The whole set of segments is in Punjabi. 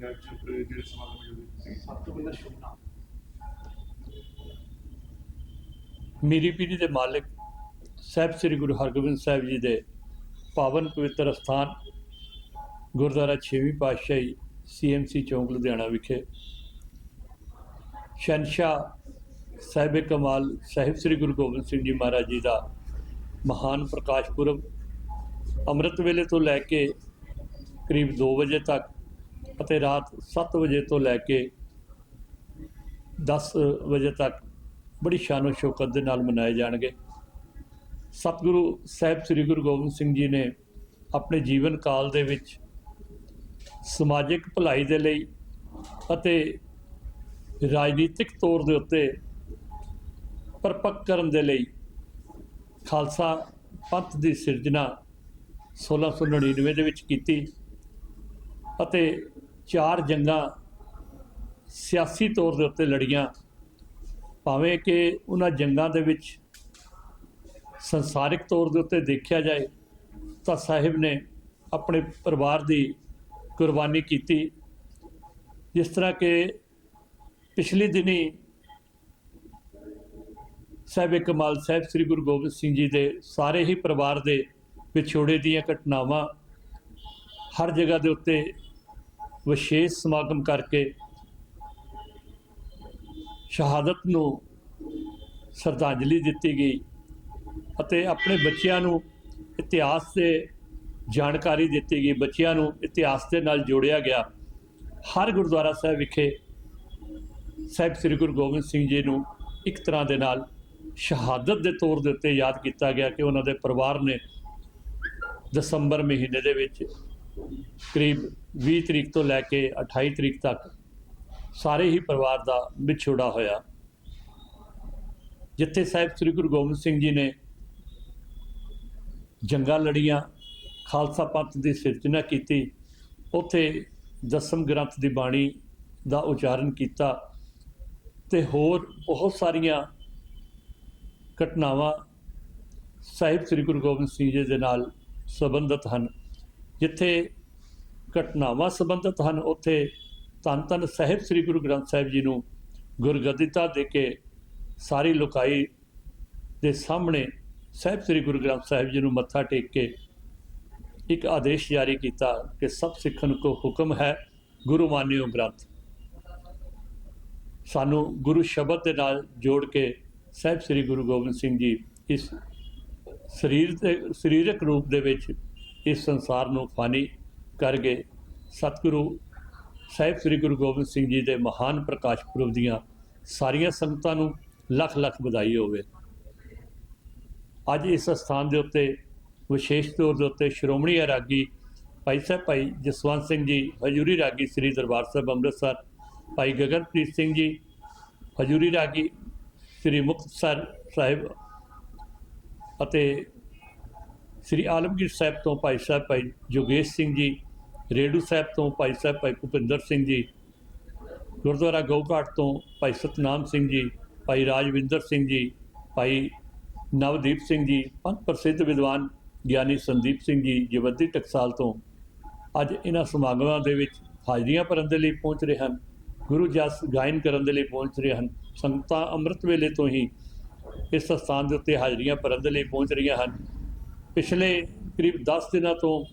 ਪੰਜਾਬ ਚ ਜਿਹੜੇ ਸਮਾਗਮ ਹੋਏ ਸਭ ਤੋਂ ਪਹਿਲਾਂ ਸ਼ੁਭ ਨਾਮ ਮੇਰੀ ਪੀੜ੍ਹੀ ਦੇ ਮਾਲਕ ਸਾਹਿਬ ਸ੍ਰੀ ਗੁਰੂ ਹਰਗੋਬਿੰਦ ਸਾਹਿਬ ਜੀ ਦੇ ਪਾਵਨ ਪਵਿੱਤਰ ਸਥਾਨ ਗੁਰਦੁਆਰਾ 6ਵੀਂ ਪਾਤਸ਼ਾਹੀ ਸੀਐਮਸੀ ਚੌਂਕ, ਲੁਧਿਆਣਾ ਵਿਖੇ। ਸ਼ਹਿਨशाह ਸਾਹਿਬ ਕਮਾਲ ਸਾਹਿਬ ਸ੍ਰੀ ਗੁਰੂ ਗੋਬਿੰਦ ਸਿੰਘ ਜੀ ਮਹਾਰਾਜ ਜੀ ਦਾ ਮਹਾਨ ਪ੍ਰਕਾਸ਼ ਪੁਰਬ ਅੰਮ੍ਰਿਤ ਵੇਲੇ ਤੋਂ ਲੈ ਕੇ ਕਰੀਬ 2 ਵਜੇ ਤੱਕ ਅਤੇ ਰਾਤ 7 ਵਜੇ ਤੋਂ ਲੈ ਕੇ 10 ਵਜੇ ਤੱਕ ਬੜੀ ਸ਼ਾਨੋ ਸ਼ੌਕਤ ਦੇ ਨਾਲ ਮਨਾਏ ਜਾਣਗੇ। ਸਤਿਗੁਰੂ ਸਾਹਿਬ ਸ੍ਰੀ ਗੁਰੂ ਗੋਬਿੰਦ ਸਿੰਘ ਜੀ ਨੇ ਆਪਣੇ ਜੀਵਨ ਕਾਲ ਦੇ ਵਿੱਚ ਸਮਾਜਿਕ ਭਲਾਈ ਦੇ ਲਈ ਅਤੇ ਰਾਜਨੀਤਿਕ ਤੌਰ ਦੇ ਉੱਤੇ ਪਰਪੱਕ ਕਰਨ ਦੇ ਲਈ ਖਾਲਸਾ ਪੰਥ ਦੀ ਸਿਰਜਣਾ 1699 ਦੇ ਵਿੱਚ ਕੀਤੀ ਅਤੇ ਚਾਰ ਜੰਗਾਂ ਸਿਆਸੀ ਤੌਰ ਦੇ ਉੱਤੇ ਲੜੀਆਂ। ਭਾਵੇਂ ਕਿ ਉਹਨਾਂ ਜੰਗਾਂ ਦੇ ਵਿੱਚ ਸੰਸਾਰਿਕ ਤੌਰ ਦੇ ਉੱਤੇ ਦੇਖਿਆ ਜਾਏ, ਤਾਂ ਸਾਹਿਬ ਨੇ ਆਪਣੇ ਪਰਿਵਾਰ ਦੀ ਕੁਰਬਾਨੀ ਕੀਤੀ। ਜਿਸ ਤਰ੍ਹਾਂ ਕਿ ਪਿਛਲੇ ਦਿਨੀ ਸਾਹਿਬ ਕਮਾਲ ਸਾਹਿਬ ਸ੍ਰੀ ਗੁਰੂ ਗੋਬਿੰਦ ਸਿੰਘ ਜੀ ਦੇ ਸਾਰੇ ਹੀ ਪਰਿਵਾਰ ਦੇ ਵਿਛੋੜੇ ਦੀਆਂ ਘਟਨਾਵਾਂ ਹਰ ਜਗ੍ਹਾ ਦੇ ਉੱਤੇ ਵਿਸ਼ੇਸ਼ ਸਮਾਗਮ ਕਰਕੇ ਸ਼ਹਾਦਤ ਨੂੰ ਸ਼ਰਧਾਂਜਲੀ ਦਿੱਤੀ ਗਈ ਅਤੇ ਆਪਣੇ ਬੱਚਿਆਂ ਨੂੰ ਇਤਿਹਾਸ ਦੇ ਜਾਣਕਾਰੀ ਦਿੱਤੀ ਗਈ। ਬੱਚਿਆਂ ਨੂੰ ਇਤਿਹਾਸ ਦੇ ਨਾਲ ਜੋੜਿਆ ਗਿਆ। ਹਰ ਗੁਰਦੁਆਰਾ ਸਾਹਿਬ ਵਿਖੇ ਸਾਹਿਬ ਸ੍ਰੀ ਗੁਰੂ ਗੋਬਿੰਦ ਸਿੰਘ ਜੀ ਨੂੰ ਇੱਕ ਤਰ੍ਹਾਂ ਦੇ ਨਾਲ ਸ਼ਹਾਦਤ ਦੇ ਤੌਰ ਦੇ ਉੱਤੇ ਯਾਦ ਕੀਤਾ ਗਿਆ ਕਿ ਉਹਨਾਂ ਦੇ ਪਰਿਵਾਰ ਨੇ ਦਸੰਬਰ ਮਹੀਨੇ ਦੇ ਵਿੱਚ ਕਰੀਬ 20 ਤਰੀਕ ਤੋਂ ਲੈ ਕੇ 28 ਤਰੀਕ ਤੱਕ ਸਾਰੇ ਹੀ ਪਰਿਵਾਰ ਦਾ ਵਿਛੋੜਾ ਹੋਇਆ। ਜਿੱਥੇ ਸਾਹਿਬ ਸ੍ਰੀ ਗੁਰੂ ਗੋਬਿੰਦ ਸਿੰਘ ਜੀ ਨੇ ਜੰਗਾਂ ਲੜੀਆਂ, ਖਾਲਸਾ ਪੰਥ ਦੀ ਸਿਰਜਣਾ ਕੀਤੀ, ਉੱਥੇ ਦਸਮ ਗ੍ਰੰਥ ਦੀ ਬਾਣੀ ਦਾ ਉਚਾਰਨ ਕੀਤਾ ਤੇ ਹੋਰ ਬਹੁਤ ਸਾਰੀਆਂ ਘਟਨਾਵਾਂ ਸਾਹਿਬ ਸ੍ਰੀ ਗੁਰੂ ਗੋਬਿੰਦ ਸਿੰਘ ਜੀ ਦੇ ਨਾਲ ਸੰਬੰਧਿਤ ਹਨ, ਜਿੱਥੇ ਘਟਨਾਵਾਂ ਸੰਬੰਧਿਤ ਹਨ। ਉੱਥੇ ਧੰਨ ਧੰਨ ਸਾਹਿਬ ਸ੍ਰੀ ਗੁਰੂ ਗ੍ਰੰਥ ਸਾਹਿਬ ਜੀ ਨੂੰ ਗੁਰਗੱਦੀਤਾ ਦੇ ਕੇ ਸਾਰੀ ਲੋਕਾਈ ਦੇ ਸਾਹਮਣੇ ਸਾਹਿਬ ਸ੍ਰੀ ਗੁਰੂ ਗ੍ਰੰਥ ਸਾਹਿਬ ਜੀ ਨੂੰ ਮੱਥਾ ਟੇਕ ਕੇ ਇੱਕ ਆਦੇਸ਼ ਜਾਰੀ ਕੀਤਾ ਕਿ ਸਭ ਸਿੱਖਣ ਕੋ ਹੁਕਮ ਹੈ, ਗੁਰੂ ਮਾਨਿਓ ਗ੍ਰੰਥ। ਸਾਨੂੰ ਗੁਰੂ ਸ਼ਬਦ ਦੇ ਨਾਲ ਜੋੜ ਕੇ ਸਾਹਿਬ ਸ੍ਰੀ ਗੁਰੂ ਗੋਬਿੰਦ ਸਿੰਘ ਜੀ ਇਸ ਸਰੀਰ ਦੇ, ਸਰੀਰਕ ਰੂਪ ਦੇ ਵਿੱਚ ਇਸ ਸੰਸਾਰ ਨੂੰ ਫਾਨੀ ਕਰ ਗਏ। ਸਤਿਗੁਰੂ ਸਾਹਿਬ ਸ੍ਰੀ ਗੁਰੂ ਗੋਬਿੰਦ ਸਿੰਘ ਜੀ ਦੇ ਮਹਾਨ ਪ੍ਰਕਾਸ਼ ਪੁਰਬ ਦੀਆਂ ਸਾਰੀਆਂ ਸੰਗਤਾਂ ਨੂੰ ਲੱਖ ਲੱਖ ਵਧਾਈ ਹੋਵੇ। ਅੱਜ ਇਸ ਸਥਾਨ ਦੇ ਉੱਤੇ, ਵਿਸ਼ੇਸ਼ ਤੌਰ ਦੇ ਉੱਤੇ ਸ਼੍ਰੋਮਣੀ ਰਾਗੀ ਭਾਈ ਸਾਹਿਬ, ਭਾਈ ਜਸਵੰਤ ਸਿੰਘ ਜੀ, ਹਜੂਰੀ ਰਾਗੀ ਸ੍ਰੀ ਦਰਬਾਰ ਸਾਹਿਬ ਅੰਮ੍ਰਿਤਸਰ, ਭਾਈ ਗਗਨਪ੍ਰੀਤ ਸਿੰਘ ਜੀ, ਹਜੂਰੀ ਰਾਗੀ ਸ੍ਰੀ ਮੁਕਤਸਰ ਸਾਹਿਬ ਅਤੇ ਸ੍ਰੀ ਆਲਮਗੀਰ ਸਾਹਿਬ ਤੋਂ ਭਾਈ ਸਾਹਿਬ, ਭਾਈ ਜੋਗੇਸ਼ ਸਿੰਘ ਜੀ ਰੇਡੂ ਸਾਹਿਬ ਤੋਂ ਭਾਈ ਸਾਹਿਬ ਭਾਈ ਭੁਪਿੰਦਰ ਸਿੰਘ ਜੀ, ਗੁਰਦੁਆਰਾ ਗਊਘਾਟ ਤੋਂ ਭਾਈ ਸਤਨਾਮ ਸਿੰਘ ਜੀ, ਭਾਈ ਰਾਜਵਿੰਦਰ ਸਿੰਘ ਜੀ, ਭਾਈ ਨਵਦੀਪ ਸਿੰਘ ਜੀ ਪੰਥ ਪ੍ਰਸਿੱਧ ਵਿਦਵਾਨ ਗਿਆਨੀ ਸੰਦੀਪ ਸਿੰਘ ਜੀ ਜਵੱਦੀ ਟਕਸਾਲ ਤੋਂ ਅੱਜ ਇਹਨਾਂ ਸਮਾਗਮਾਂ ਦੇ ਵਿੱਚ ਹਾਜ਼ਰੀਆਂ ਭਰਨ ਦੇ ਲਈ ਪਹੁੰਚ ਰਹੇ ਹਨ, ਗੁਰੂ ਜਸ ਗਾਇਨ ਕਰਨ ਦੇ ਲਈ ਪਹੁੰਚ ਰਹੇ ਹਨ, ਸੰਗਤਾਂ ਅੰਮ੍ਰਿਤ ਵੇਲੇ ਤੋਂ ਹੀ ਇਸ ਸਥਾਨ ਦੇ ਉੱਤੇ ਹਾਜ਼ਰੀਆਂ ਭਰਨ ਦੇ ਲਈ ਪਹੁੰਚ ਰਹੀਆਂ ਹਨ। ਪਿਛਲੇ ਕਰੀਬ 10 ਦਿਨਾਂ ਤੋਂ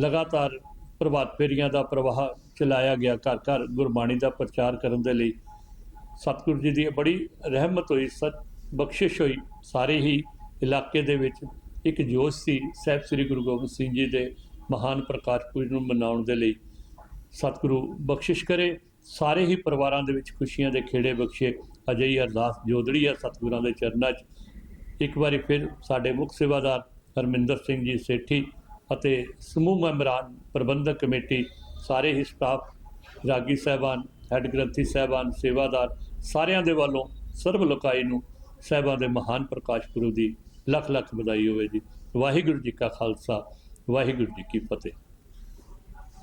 ਲਗਾਤਾਰ ਪ੍ਰਭਾਤ ਫੇਰੀਆਂ ਦਾ ਪ੍ਰਵਾਹ ਚਲਾਇਆ ਗਿਆ। ਘਰ ਘਰ ਗੁਰਬਾਣੀ ਦਾ ਪ੍ਰਚਾਰ ਕਰਨ ਦੇ ਲਈ ਸਤਿਗੁਰੂ ਜੀ ਦੀ ਬੜੀ ਰਹਿਮਤ ਹੋਈ ਸਤ ਬਖਸ਼ਿਸ਼ ਹੋਈ। ਸਾਰੇ ਹੀ ਇਲਾਕੇ ਦੇ ਵਿੱਚ ਇੱਕ ਜੋਸ਼ ਸੀ। ਸਾਹਿਬ ਸ੍ਰੀ ਗੁਰੂ ਗੋਬਿੰਦ ਸਿੰਘ ਜੀ ਦੇ ਮਹਾਨ ਪ੍ਰਕਾਸ਼ ਪੁਰਬ ਨੂੰ ਮਨਾਉਣ ਦੇ ਲਈ ਸਤਿਗੁਰੂ ਬਖਸ਼ਿਸ਼ ਕਰੇ। ਸਾਰੇ ਹੀ ਪਰਿਵਾਰਾਂ ਦੇ ਵਿੱਚ ਖੁਸ਼ੀਆਂ ਦੇ ਖੇੜੇ ਬਖਸ਼ੇ। ਅਜਿਹੀ ਅਰਦਾਸ ਜੋਦੜੀ ਹੈ ਸਤਿਗੁਰਾਂ ਦੇ ਚਰਨਾਂ 'ਚ। ਇੱਕ ਵਾਰੀ ਫਿਰ ਸਾਡੇ ਮੁੱਖ ਸੇਵਾਦਾਰ ਹਰਮਿੰਦਰ ਸਿੰਘ ਜੀ ਸੇਠੀ ਅਤੇ ਸਮੂਹ ਮੈਂਬਰਾਂ ਪ੍ਰਬੰਧਕ ਕਮੇਟੀ, ਸਾਰੇ ਹੀ ਸਟਾਫ, ਰਾਗੀ ਸਾਹਿਬਾਨ, ਹੈੱਡ ਗ੍ਰੰਥੀ ਸਾਹਿਬਾਨ, ਸੇਵਾਦਾਰ, ਸਾਰਿਆਂ ਦੇ ਵੱਲੋਂ ਸਰਬ ਲੋਕਾਈ ਨੂੰ ਸਾਹਿਬਾਂ ਦੇ ਮਹਾਨ ਪ੍ਰਕਾਸ਼ ਪੁਰਬ ਦੀ ਲੱਖ ਲੱਖ ਵਧਾਈ ਹੋਵੇ ਜੀ। ਵਾਹਿਗੁਰੂ ਜੀ ਕਾ ਖਾਲਸਾ, ਵਾਹਿਗੁਰੂ ਜੀ ਕੀ ਫਤਿਹ।